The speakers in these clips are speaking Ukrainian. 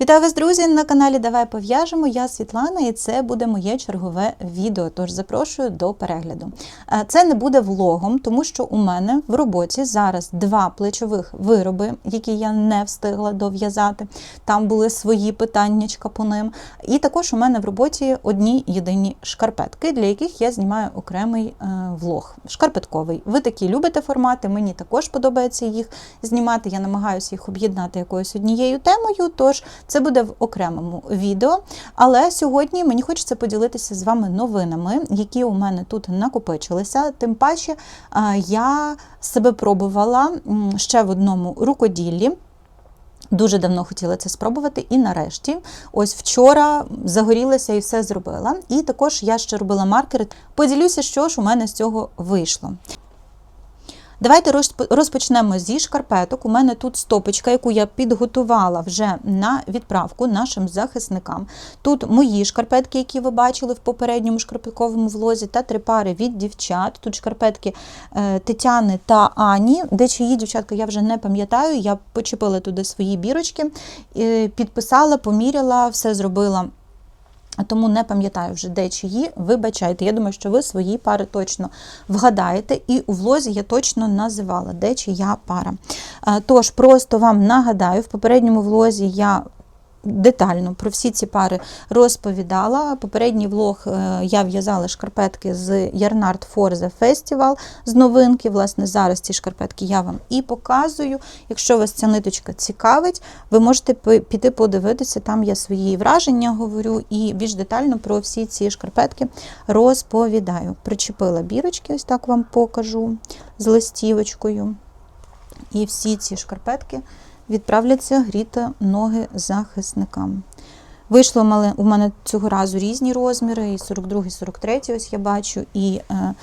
Вітаю вас, друзі, на каналі Давай пов'яжемо. Я Світлана, і це буде моє чергове відео. Тож запрошую до перегляду. Е, Це не буде влогом, тому що у мене в роботі зараз два плечових вироби, які я не встигла дов'язати. Там були свої питаннячка по ним. І також у мене в роботі одні єдині шкарпетки, для яких я знімаю окремий е, влог. Шкарпетковий. Ви такі любите формати, мені також подобається їх знімати. Я намагаюся їх об'єднати якоюсь однією темою. Тож це буде в окремому відео. Але сьогодні мені хочеться поділитися з вами новинами, які у мене тут накопичилися. Тим паче я себе пробувала ще в одному рукоділлі. Дуже давно хотіла це спробувати, і нарешті, ось вчора загорілася і все зробила. І також я ще робила маркери. Поділюся, що ж у мене з цього вийшло. Давайте розп- розпочнемо зі шкарпеток. У мене тут стопочка, яку я підготувала вже на відправку нашим захисникам. Тут мої шкарпетки, які ви бачили в попередньому шкарпетковому влозі, та три пари від дівчат. Тут шкарпетки е, Тетяни та Ані. Де чиї дівчатка, я вже не пам'ятаю. Я почепила туди свої бірочки, е, підписала, поміряла, все зробила. Тому не пам'ятаю вже де чиї, вибачайте. Я думаю, що ви свої пари точно вгадаєте, і у влозі я точно називала, де чия пара. Е, Тож, просто вам нагадаю, в попередньому влозі я детально про всі ці пари розповідала. Попередній влог е, я в'язала шкарпетки з Ярнард Forza Festival з новинки. Власне, зараз ці шкарпетки я вам і показую. Якщо вас ця ниточка цікавить, ви можете піти подивитися, там я свої враження говорю і більш детально про всі ці шкарпетки розповідаю. Причепила бірочки, ось так вам покажу з листівочкою. І всі ці шкарпетки відправляться гріти ноги захисникам. Вийшло у мене цього разу різні розміри, і 42, і 43, ось я бачу, і е,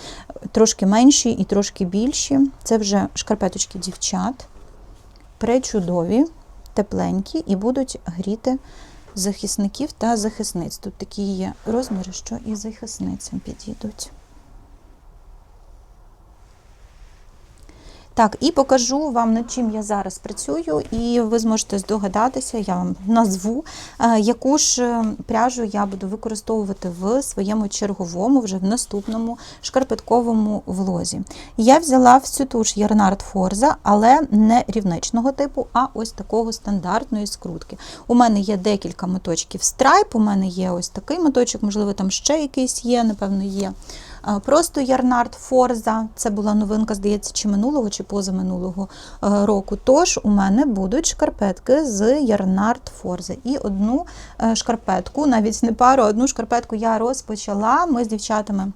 трошки менші, і трошки більші. Це вже шкарпеточки дівчат, пречудові, тепленькі, і будуть гріти захисників та захисниць. Тут такі є розміри, що і захисницям підійдуть. Так, і покажу вам, над чим я зараз працюю, і ви зможете здогадатися, я вам назву, е, яку ж е, пряжу я буду використовувати в своєму черговому, вже в наступному шкарпетковому влозі. Я взяла всю ту ж Ярнард Форза, але не рівничного типу, а ось такого стандартної скрутки. У мене є декілька моточків страйп, у мене є ось такий моточок, можливо, там ще якийсь є, напевно, є. Просто Ярнард Форза, це була новинка, здається, чи минулого, чи позаминулого е, року. Тож у мене будуть шкарпетки з Ярнард Форза. І одну е, шкарпетку, навіть не пару, одну шкарпетку я розпочала. Ми з дівчатами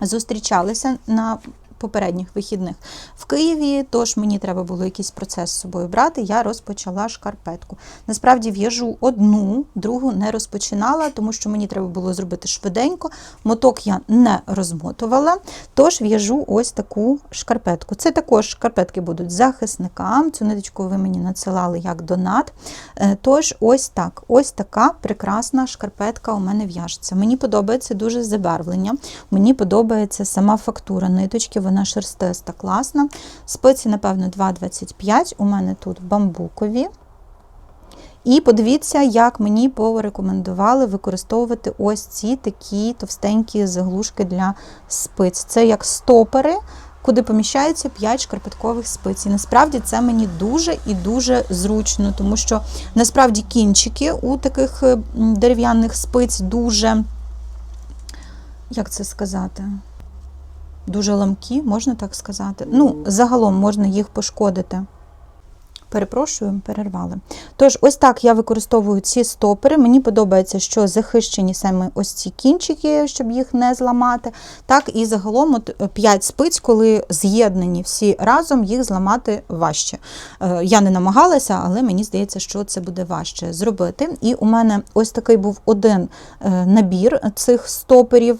зустрічалися на попередніх вихідних в Києві, тож мені треба було якийсь процес з собою брати. Я розпочала шкарпетку. Насправді в'яжу одну, другу не розпочинала, тому що мені треба було зробити швиденько. Моток я не розмотувала, тож в'яжу ось таку шкарпетку. Це також шкарпетки будуть захисникам. Цю ниточку ви мені надсилали як донат. Е, Тож, ось так, ось така прекрасна шкарпетка у мене в'яжеться. Мені подобається дуже забарвлення, мені подобається сама фактура ниточки, вона шерстиста, класна. Спиці, напевно, 2,25. У мене тут бамбукові. І подивіться, як мені порекомендували використовувати ось ці такі товстенькі заглушки для спиць. Це як стопери, куди поміщається 5 шкарпеткових спиць. І насправді це мені дуже і дуже зручно, тому що насправді кінчики у таких дерев'яних спиць дуже, як це сказати? Дуже ламкі, можна так сказати. Ну, загалом можна їх пошкодити. Перепрошую, перервали. Тож, ось так я використовую ці стопери. Мені подобається, що захищені саме ось ці кінчики, щоб їх не зламати. Так, і загалом от 5 спиць, коли з'єднані всі разом, їх зламати важче. Е, Я не намагалася, але мені здається, що це буде важче зробити. І у мене ось такий був один е, набір цих стоперів.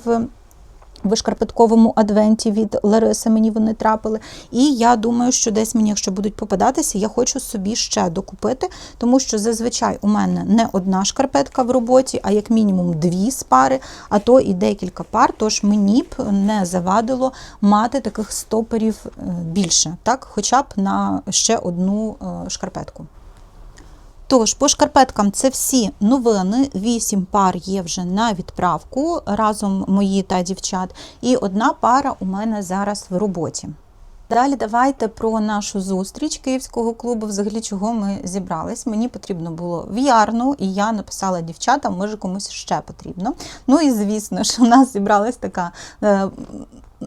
В шкарпетковому адвенті від Лариси мені вони трапили. І я думаю, що десь мені, якщо будуть попадатися, я хочу собі ще докупити, тому що зазвичай у мене не одна шкарпетка в роботі, а як мінімум дві з пари, а то і декілька пар. Тож мені б не завадило мати таких стоперів е, більше, так, хоча б на ще одну е, шкарпетку. Тож, по шкарпеткам це всі новини. Вісім пар є вже на відправку разом мої та дівчат, і одна пара у мене зараз в роботі. Далі давайте про нашу зустріч Київського клубу. Взагалі, чого ми зібрались. Мені потрібно було в ярну, і я написала дівчатам, може комусь ще потрібно. Ну і звісно ж, у нас зібралась така е,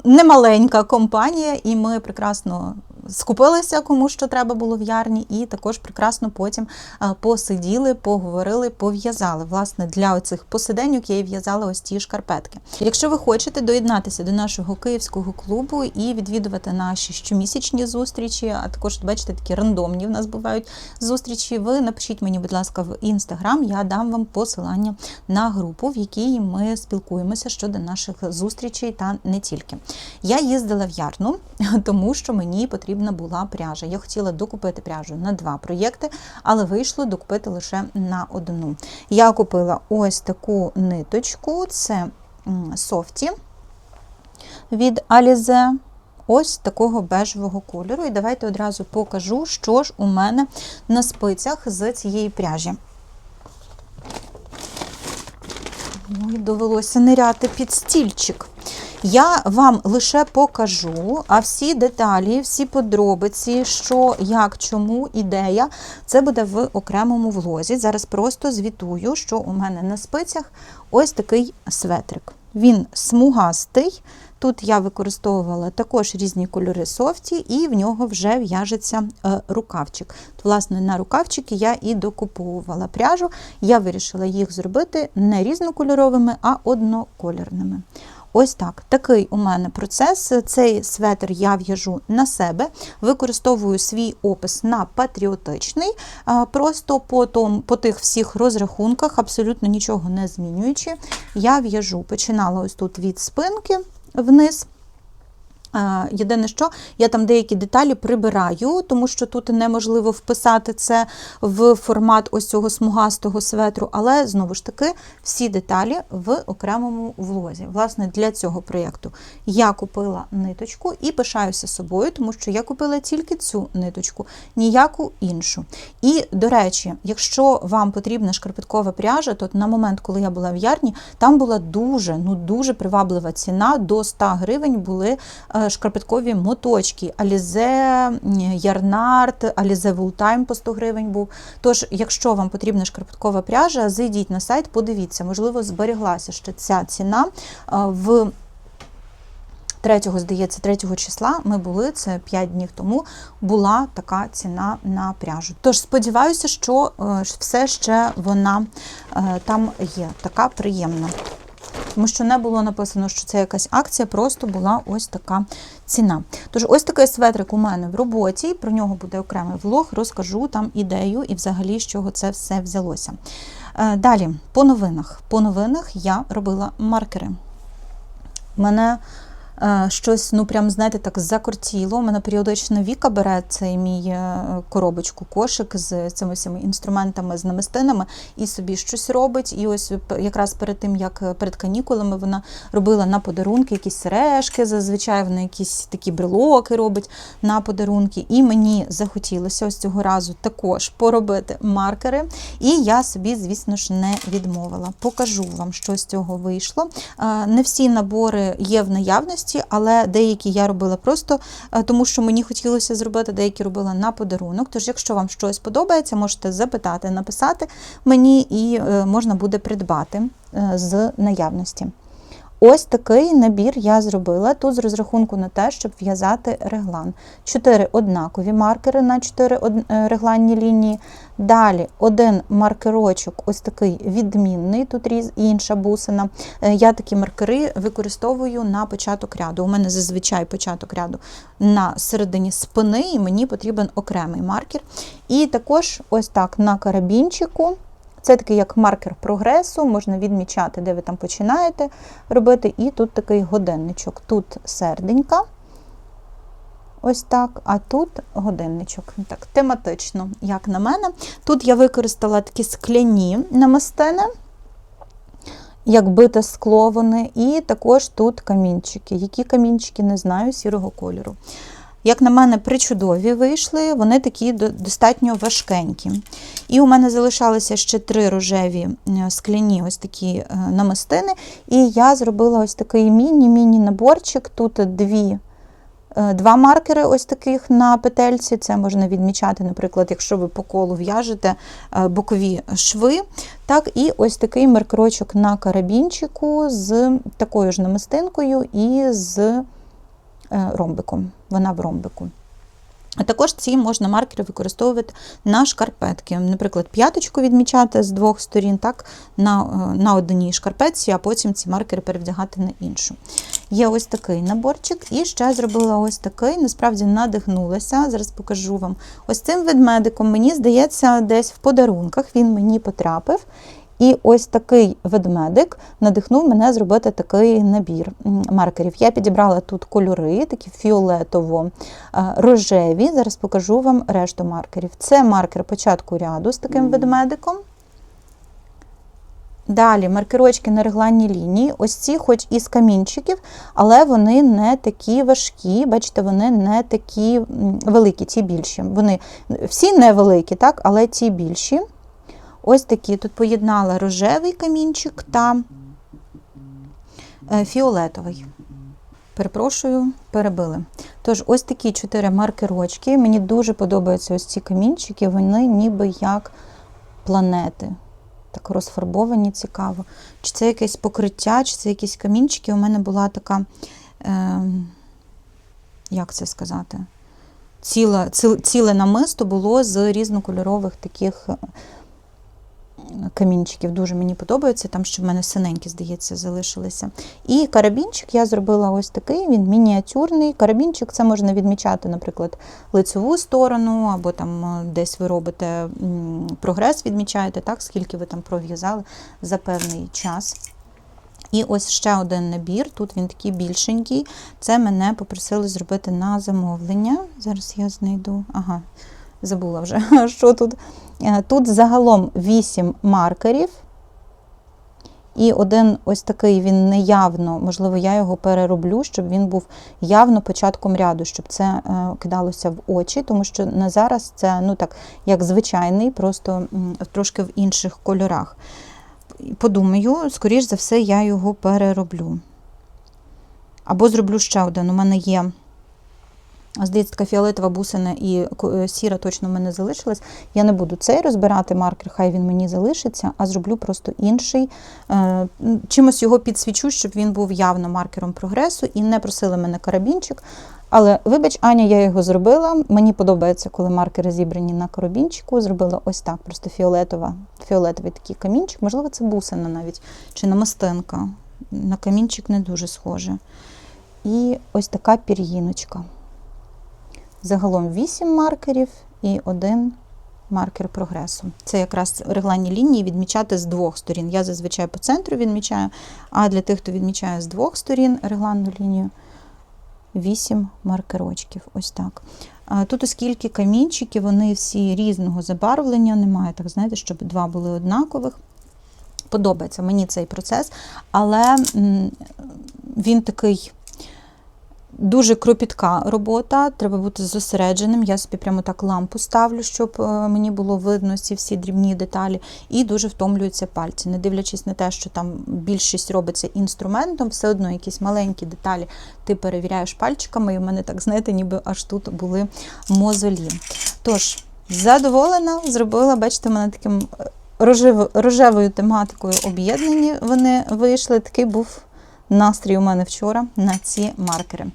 немаленька компанія, і ми прекрасно скупилися, кому що треба було в ярні, і також прекрасно потім посиділи, поговорили, пов'язали. Власне, для оцих посиденьок я і в'язала ось ті шкарпетки. Якщо ви хочете доєднатися до нашого київського клубу і відвідувати наші щомісячні зустрічі, а також бачите, такі рандомні в нас бувають зустрічі. Ви напишіть мені, будь ласка, в інстаграм. Я дам вам посилання на групу, в якій ми спілкуємося щодо наших зустрічей та не тільки. Я їздила в Ярну, тому що мені потрібна була пряжа. Я хотіла докупити пряжу на два проєкти, але вийшло докупити лише на одну. Я купила ось таку ниточку, це софті від Alize. Ось такого бежевого кольору. І давайте одразу покажу, що ж у мене на спицях з цієї пряжі. Ой, довелося ниряти під стільчик. Я вам лише покажу, а всі деталі, всі подробиці, що, як, чому, ідея, це буде в окремому влозі. Зараз просто звітую, що у мене на спицях ось такий светрик. Він смугастий. Тут я використовувала також різні кольори софті, і в нього вже в'яжеться е, рукавчик. От, власне, на рукавчики я і докуповувала пряжу. Я вирішила їх зробити не різнокольоровими, а однокольорними. Ось так. Такий у мене процес. Цей светр я в'яжу на себе, використовую свій опис на патріотичний, просто по, том, по тих всіх розрахунках, абсолютно нічого не змінюючи. Я в'яжу, починала ось тут від спинки вниз. Е, Єдине, що я там деякі деталі прибираю, тому що тут неможливо вписати це в формат ось цього смугастого светру, але знову ж таки всі деталі в окремому влозі. Власне, для цього проєкту я купила ниточку і пишаюся собою, тому що я купила тільки цю ниточку, ніяку іншу. І, до речі, якщо вам потрібна шкарпеткова пряжа, то на момент, коли я була в ярні, там була дуже, ну дуже приваблива ціна, до 100 гривень були. Е, шкарпеткові моточки, Alize Ярнард, Alize Fulltime по 100 гривень був. Тож, якщо вам потрібна шкарпеткова пряжа, зайдіть на сайт, подивіться, можливо, зберіглася ще ця ціна в. 3, здається, 3 числа ми були, це 5 днів тому, була така ціна на пряжу. Тож сподіваюся, що е, все ще вона е, там є, така приємна тому що не було написано, що це якась акція, просто була ось така ціна. Тож, ось такий светрик у мене в роботі, про нього буде окремий влог, розкажу там ідею і взагалі з чого це все взялося. Е, Далі, по новинах. По новинах я робила маркери. Мене щось, ну прям, знаєте, так закортіло. У мене періодично Віка бере цей мій е, коробочку, кошик з цими всіми інструментами, з намистинами, і собі щось робить. І ось якраз перед тим, як е, перед канікулами, вона робила на подарунки якісь сережки, зазвичай вона якісь такі брелоки робить на подарунки. І мені захотілося ось цього разу також поробити маркери. І я собі, звісно ж, не відмовила. Покажу вам, що з цього вийшло. Е, Не всі набори є в наявності, але деякі я робила просто е, тому, що мені хотілося зробити, деякі робила на подарунок. Тож, якщо вам щось подобається, можете запитати, написати мені, і е, можна буде придбати е, з наявності. Ось такий набір я зробила тут з розрахунку на те, щоб в'язати реглан. Чотири однакові маркери на чотири е, регланні лінії. Далі один маркерочок, ось такий відмінний, тут інша бусина. Е, Я такі маркери використовую на початок ряду. У мене зазвичай початок ряду на середині спини, і мені потрібен окремий маркер. І також ось так на карабінчику. Це такий як маркер прогресу, можна відмічати, де ви там починаєте робити. І тут такий годинничок. Тут серденька. Ось так, а тут годинничок. Так, тематично, як на мене. Тут я використала такі скляні намистини, як бите скло вони, і також тут камінчики. Які камінчики, не знаю, сірого кольору. Як на мене, причудові вийшли, вони такі достатньо важкенькі. І у мене залишалися ще три рожеві е, скляні ось такі е, намистини. І я зробила ось такий міні-міні наборчик. Тут дві. е, Два маркери ось таких на петельці. Це можна відмічати, наприклад, якщо ви по колу в'яжете бокові шви. Так, і ось такий маркерочок на карабінчику з такою ж намистинкою і з ромбиком. Вона в ромбику. А також ці можна маркери використовувати на шкарпетки. Наприклад, п'яточку відмічати з двох сторін, так, на, е, на одній шкарпетці, а потім ці маркери перевдягати на іншу. Є ось такий наборчик, і ще зробила ось такий. Насправді надихнулася. Зараз покажу вам. Ось цим ведмедиком, мені здається, десь в подарунках він мені потрапив. І ось такий ведмедик надихнув мене зробити такий набір маркерів. Я підібрала тут кольори, такі фіолетово-рожеві. Зараз покажу вам решту маркерів. Це маркер початку ряду з таким ведмедиком. Далі маркерочки на регланній лінії. Ось ці, хоч із камінчиків, але вони не такі важкі. Бачите, вони не такі великі, ті більші. Вони всі невеликі, так, але ті більші. Ось такі. Тут поєднала рожевий камінчик та е, фіолетовий. Перепрошую, перебили. Тож, ось такі чотири маркерочки. Мені дуже подобаються ось ці камінчики, вони ніби як планети. Так розфарбовані, цікаво. Чи це якесь покриття, чи це якісь камінчики. У мене була така, е, як це сказати? Ціле, ціле намисто було з різнокольорових таких камінчиків. Дуже мені подобається. Там ще в мене синенькі, здається, залишилися. І карабінчик я зробила ось такий, він мініатюрний. Карабінчик це можна відмічати, наприклад, лицеву сторону, або там е, десь ви робите прогрес, відмічаєте, так, скільки ви там пров'язали за певний час. І ось ще один набір, тут він такий більшенький. Це мене попросили зробити на замовлення. Зараз я знайду. Ага, забула вже, що тут. Е, Тут загалом 8 маркерів. І один ось такий він неявно, можливо, я його перероблю, щоб він був явно початком ряду, щоб це е, кидалося в очі, тому що на зараз це ну так, як звичайний, просто трошки в інших кольорах. Подумаю, скоріш за все, я його перероблю. Або зроблю ще один. У мене є, здається, фіолетова бусина і е, сіра точно в мене залишилась. Я не буду цей розбирати маркер, хай він мені залишиться, а зроблю просто інший. Е, Чимось його підсвічу, щоб він був явно маркером прогресу і не просили мене карабінчик. Але вибач, Аня, я його зробила. Мені подобається, коли маркери зібрані на карабінчику. Зробила ось так, просто фіолетова, фіолетовий такий камінчик. Можливо, це бусина навіть, чи намистинка. На камінчик не дуже схоже. І ось така пір'їночка. Загалом 8 маркерів і один маркер прогресу. Це якраз регланні лінії відмічати з двох сторін. Я зазвичай по центру відмічаю, а для тих, хто відмічає з двох сторін регланну лінію, 8 маркерочків. Ось так. Тут, оскільки камінчики, вони всі різного забарвлення, немає, так знаєте, щоб два були однакових. Подобається мені цей процес, але він такий дуже кропітка робота, треба бути зосередженим. Я собі прямо так лампу ставлю, щоб е, мені було видно ці всі дрібні деталі, і дуже втомлюються пальці. Не дивлячись на те, що там більшість робиться інструментом, все одно якісь маленькі деталі ти перевіряєш пальчиками, і в мене так, знаєте, ніби аж тут були мозолі. Тож, задоволена, зробила, бачите, мене таким е, рожев- рожевою тематикою об'єднані вони вийшли. Такий був настрій у мене вчора на ці маркери.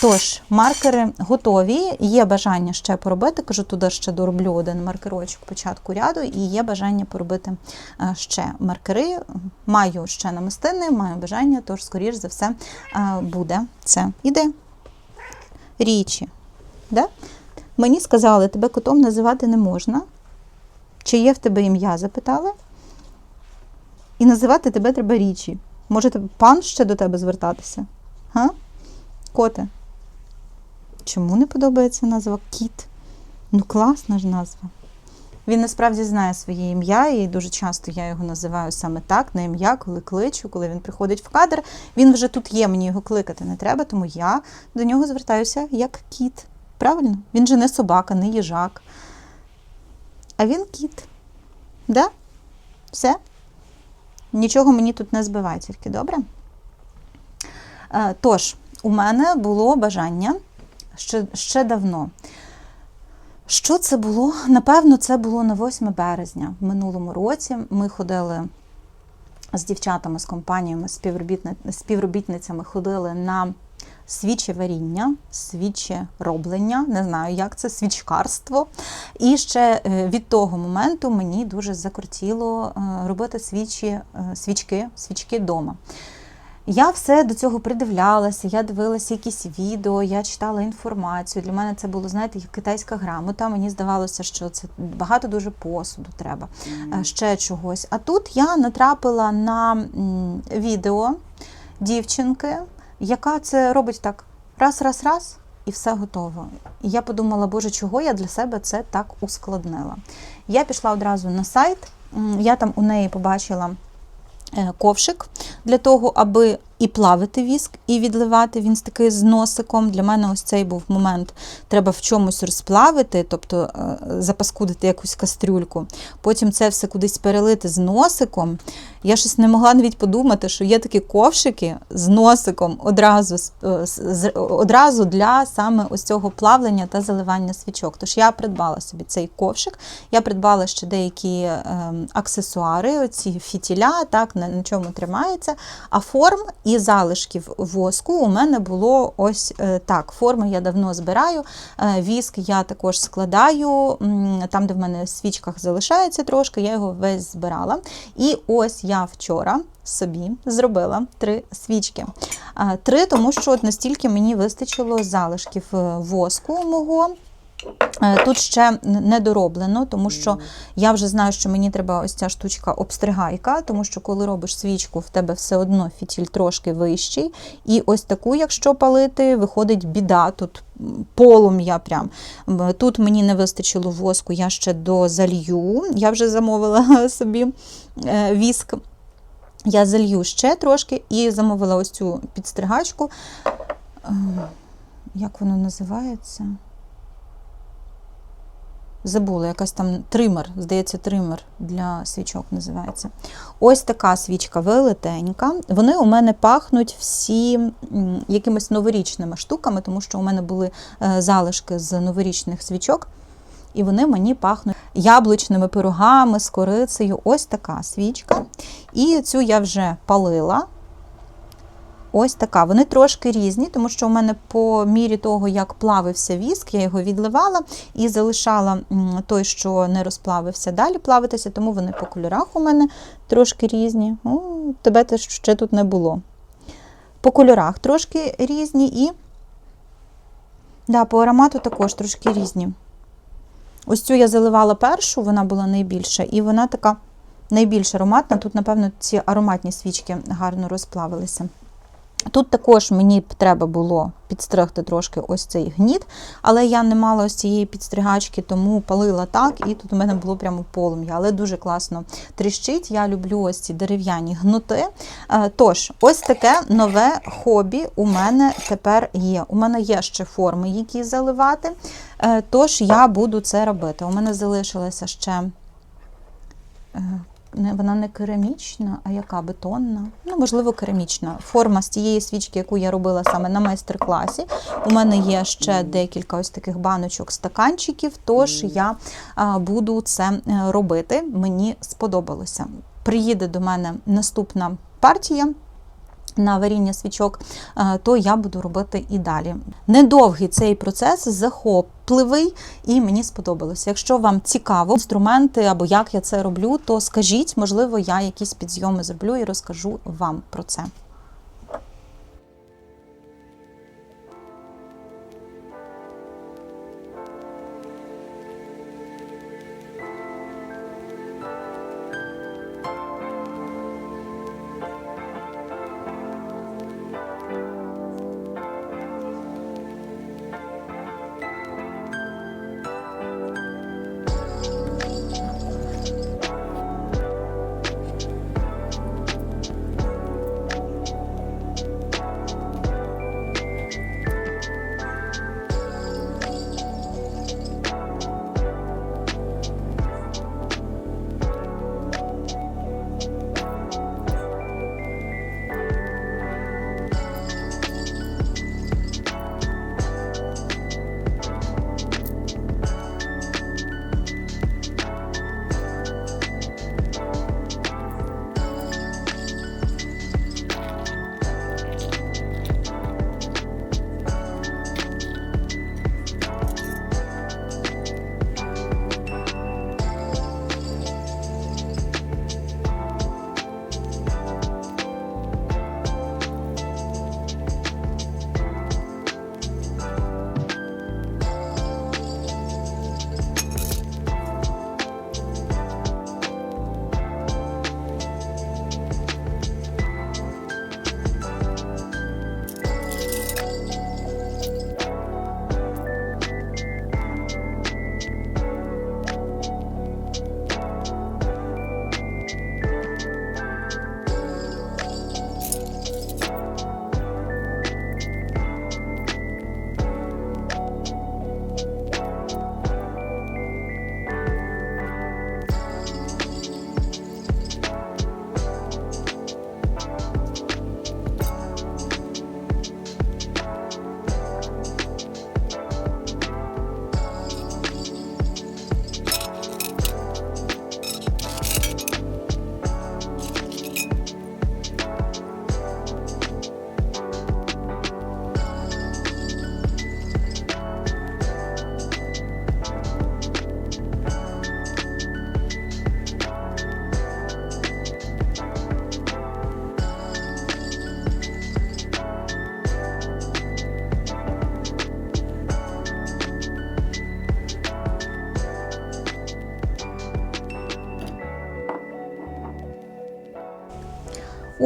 Тож, маркери готові. Є бажання ще поробити. Кажу, туди ще дороблю один маркерочок початку ряду, і є бажання поробити е, ще маркери. Маю ще намистини, маю бажання, тож, скоріш за все, е, буде це. Іде. Річі. Да? Мені сказали, тебе котом називати не можна. Чи є в тебе ім'я? Запитали. І називати тебе треба річі. Може, пан ще до тебе звертатися? Га? Коте. Чому не подобається назва кіт? Ну, класна ж назва. Він насправді знає своє ім'я, і дуже часто я його називаю саме так, на ім'я, коли кличу, коли він приходить в кадр. Він вже тут є, мені його кликати не треба, тому я до нього звертаюся як кіт. Правильно? Він же не собака, не їжак. А він кіт. Да? Все? Нічого мені тут не збиває, тільки добре. Е, Тож, у мене було бажання ще, ще давно. Що це було? Напевно, це було на 8 березня в минулому році. Ми ходили з дівчатами, з компаніями, з співробітницями ходили на свічі варіння, свічі роблення, не знаю, як це, свічкарство. І ще е, від того моменту мені дуже закортіло е, робити свічі, е, свічки, свічки вдома. Я все до цього придивлялася, я дивилася якісь відео, я читала інформацію. Для мене це було, знаєте, як китайська грамота. Мені здавалося, що це багато дуже посуду треба, ще чогось. А тут я натрапила на відео дівчинки, яка це робить так раз, раз, раз, і все готово. І я подумала, боже, чого я для себе це так ускладнила. Я пішла одразу на сайт, я там у неї побачила е, ковшик для того, аби і плавити віск, і відливати. Він з такий з носиком. Для мене ось цей був момент. Треба в чомусь розплавити, тобто е, запаскудити якусь кастрюльку. Потім це все кудись перелити з носиком. Я щось не могла навіть подумати, що є такі ковшики з носиком одразу, е, одразу для саме ось цього плавлення та заливання свічок. Тож я придбала собі цей ковшик. Я придбала ще деякі ем, аксесуари, оці фітіля, так, на чому тримається. А форм і залишків воску у мене було ось е, так. Форми я давно збираю. Е, Віск я також складаю. Там, де в мене в свічках залишається трошки, я його весь збирала. І ось я вчора собі зробила три свічки. Три, тому що от настільки мені вистачило залишків е, воску мого. Е, Тут ще не дороблено, тому що я вже знаю, що мені треба ось ця штучка обстригайка, тому що коли робиш свічку, в тебе все одно фітіль трошки вищий. І ось таку, якщо палити, виходить біда. Тут полум'я прям. Тут мені не вистачило воску, я ще дозалью. Я вже замовила собі е, віск. Я залью ще трошки і замовила ось цю підстригачку. Ем, Як воно називається? Забула, якась там тример, здається, тример для свічок називається. Ось така свічка велетенька. Вони у мене пахнуть всі якимись новорічними штуками, тому що у мене були е, залишки з новорічних свічок, і вони мені пахнуть яблучними пирогами з корицею. Ось така свічка. І цю я вже палила. Ось така. Вони трошки різні, тому що у мене по мірі того, як плавився віск, я його відливала і залишала той, що не розплавився, далі плавитися, тому вони по кольорах у мене трошки різні. О, тебе теж ще тут не було. По кольорах трошки різні і да, по аромату також трошки різні. Ось цю я заливала першу, вона була найбільша, і вона така найбільш ароматна. Тут, напевно, ці ароматні свічки гарно розплавилися. Тут також мені б треба було підстригти трошки ось цей гніт, але я не мала ось цієї підстригачки, тому палила так, і тут у мене було прямо полум'я, але дуже класно тріщить. Я люблю ось ці дерев'яні гнути. Е, Тож, ось таке нове хобі у мене тепер є. У мене є ще форми, які заливати, Е, тож я буду це робити. У мене залишилося ще. Не, вона не керамічна, а яка бетонна? Ну, можливо, керамічна. Форма з тієї свічки, яку я робила саме на майстер-класі. У мене є ще декілька ось таких баночок, стаканчиків, тож я а, буду це е, робити. Мені сподобалося. Приїде до мене наступна партія. На варіння свічок, е, то я буду робити і далі. Недовгий цей процес, захопливий, і мені сподобалося. Якщо вам цікаво інструменти або як я це роблю, то скажіть, можливо, я якісь підйоми зроблю і розкажу вам про це.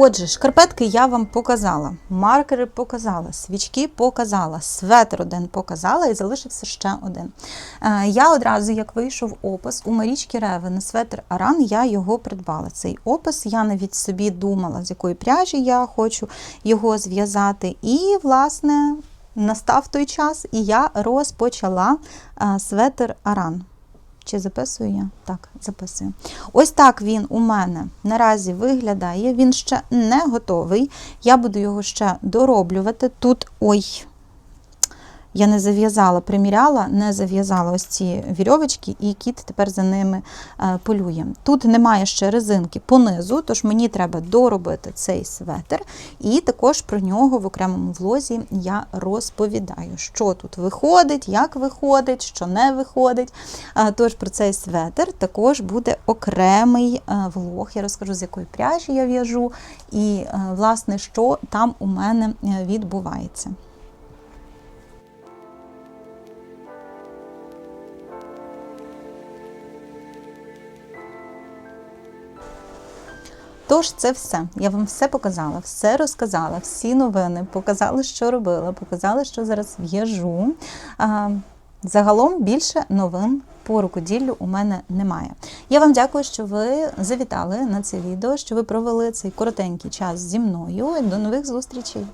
Отже, шкарпетки я вам показала, маркери показала, свічки показала, светр один показала і залишився ще один. Е, Я одразу, як вийшов опис у Марічки Реви на светр Аран, я його придбала. Цей опис я навіть собі думала, з якої пряжі я хочу його зв'язати. І, власне, настав той час, і я розпочала е, светр Аран. Чи записую я? Так, записую. Ось так він у мене наразі виглядає. Він ще не готовий. Я буду його ще дороблювати. Тут, ой, я не зав'язала, приміряла, не зав'язала ось ці вірьовочки, і кіт тепер за ними е, полює. Тут немає ще резинки понизу, тож мені треба доробити цей светр, і також про нього в окремому влозі я розповідаю, що тут виходить, як виходить, що не виходить. Е, Тож про цей светр також буде окремий е, влог. Я розкажу, з якої пряжі я в'яжу, і власне, що там у мене відбувається. Тож це все. Я вам все показала, все розказала, всі новини, показала, що робила, показала, що зараз в'яжу. Загалом більше новин по рукоділлю у мене немає. Я вам дякую, що ви завітали на це відео, що ви провели цей коротенький час зі мною. До нових зустрічей!